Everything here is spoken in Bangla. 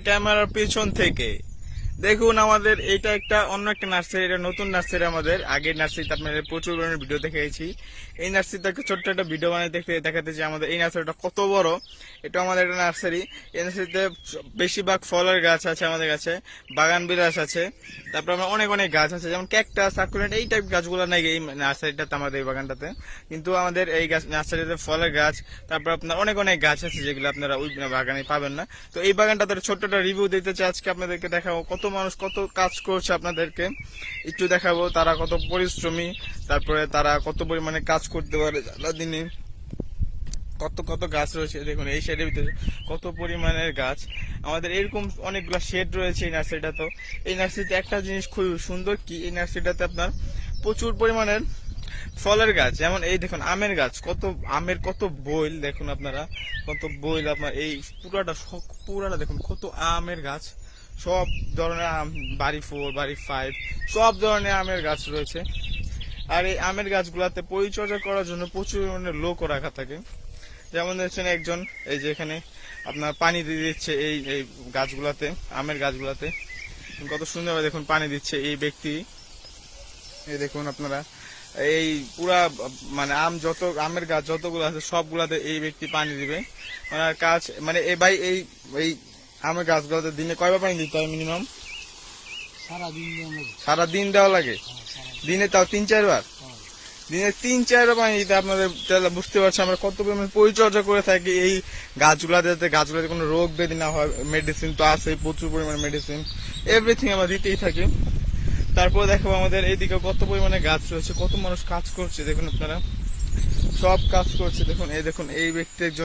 ক্যামেরার পেছন থেকে। দেখুন আমাদের এটা একটা অন্য একটা নার্সারি, এটা নতুন নার্সারি আমাদের। আগের নার্সারিতে আপনাদের প্রচুর পরিমাণে ভিডিও দেখেছি এই নার্সারিতে একটা ছোট্ট একটা ভিডিও বানিয়ে দেখতে দেখাতে যে আমাদের। এই নার্সারিটা কত বড়? এটা আমাদের একটা নার্সারি। এই নার্সারিতে বেশিরভাগ ফলের গাছ আছে আমাদের কাছে, বাগান বিলাস আছে। তারপর আমরা অনেক অনেক গাছ আছে, যেমন ক্যাকটাস, সাকুলেন্ট, এই টাইপ গাছগুলো নাই এই নার্সারিটাতে আমাদের এই বাগানটাতে। কিন্তু আমাদের এই গাছ, নার্সারিতে ফলের গাছ, তারপর আপনার অনেক অনেক গাছ আছে যেগুলো আপনারা ওই বাগানে পাবেন না। তো এই বাগানটাতে ছোট্ট একটা রিভিউ দিতে চাই। আজকে আপনাদেরকে দেখাবো কত মানুষ কত কাজ করছে আপনাদেরকে, একটু দেখাবো, তারা কত পরিশ্রমী, তারপরে তারা কত পরিমাণে কাজ করতে পারে দিনে কত কত গাছ রয়েছে, দেখুন, এই সাইডের ভিতরে কত পরিমাণের গাছ। আমাদের এরকম অনেকগুলো শেড রয়েছে এই নার্সারিটা তো। এই নার্সারিতে একটা জিনিস খুব সুন্দর কি, এই নার্সারিটাতে আপনার প্রচুর পরিমাণের ফলের গাছ, যেমন এই দেখুন, আমের গাছ, কত আমের কত বইল, দেখুন আপনারা, কত বইল আপনার, এই পুরাটা পুরাটা দেখুন, কত আমের গাছ। সব ধরনের আম, বাড়ি ফোর, বাড়ি ফাইভ, সব ধরনের আমের গাছ রয়েছে। আর এই আমের গাছগুলাতে পরিচর্যা করার জন্য প্রচুর পরিমাণে লোকও রাখা থাকে। যেমন দেখছেন একজন, এই যে এখানে আপনার পানি দিয়ে দিচ্ছে এই এই গাছগুলাতে, আমের গাছগুলাতে। কত সুন্দরভাবে দেখুন পানি দিচ্ছে এই ব্যক্তি। এই দেখুন আপনারা, এই পুরা মানে আম যত, আমের গাছ যতগুলো আছে সবগুলাতে এই ব্যক্তি পানি দিবে। ওনার কাজ মানে এ ভাই, এই এই আমের গাছগুলোতে দিনে কয়বার পানি দিতে হয় মিনিমাম সারা দিন দেওয়া লাগে? দিনে তাও তিন চারবার দিনে তিন চারবার পানি দিতে আপনাদের তাহলে বুঝতে পারছি আমরা কত পরিমাণে পরিচর্যা করে থাকি এই গাছগুলাতে যাতে গাছগুলোতে কোনো রোগ ব্যাধি না হয়। মেডিসিন তো আছে প্রচুর পরিমাণে মেডিসিন এভরিথিং আমরা দিতেই থাকি। তারপর দেখো আমাদের এইদিকে কত পরিমাণে গাছ রয়েছে কত মানুষ কাজ করছে দেখুন আপনারা। সব কাজ করছে দেখুন এই দেখুন এই ব্যক্তি একজন